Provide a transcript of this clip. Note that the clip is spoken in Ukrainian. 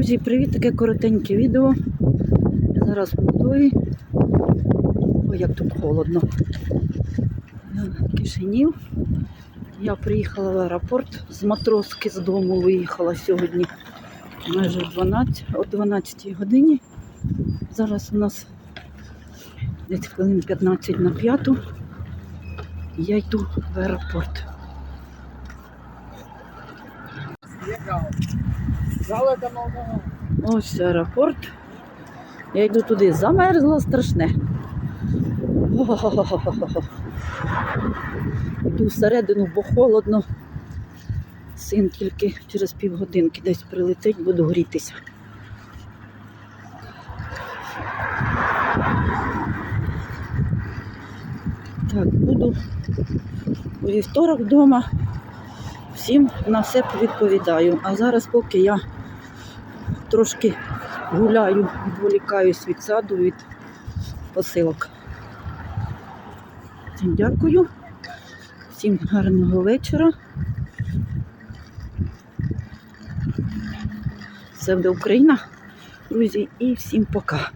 Друзі, привіт! Таке коротеньке відео. Я зараз Молдові. Ой, як тут холодно. Кишинів. Я приїхала в аеропорт з матроски з дому виїхала сьогодні майже о 12, о 12 годині. Зараз у нас десь хвилин 15 на п'яту. Я йду в аеропорт. Ось аеропорт. Я йду туди, замерзла страшне. Йду всередину, бо холодно. Син тільки через півгодинки десь прилетить, буду грітися. Так, буду у вівторок вдома. Всім на все відповідаю. А зараз, поки я трошки гуляю, відволікаюсь від саду, від посилок. Всім дякую. Всім гарного вечора. Це буде Україна, друзі, і всім пока.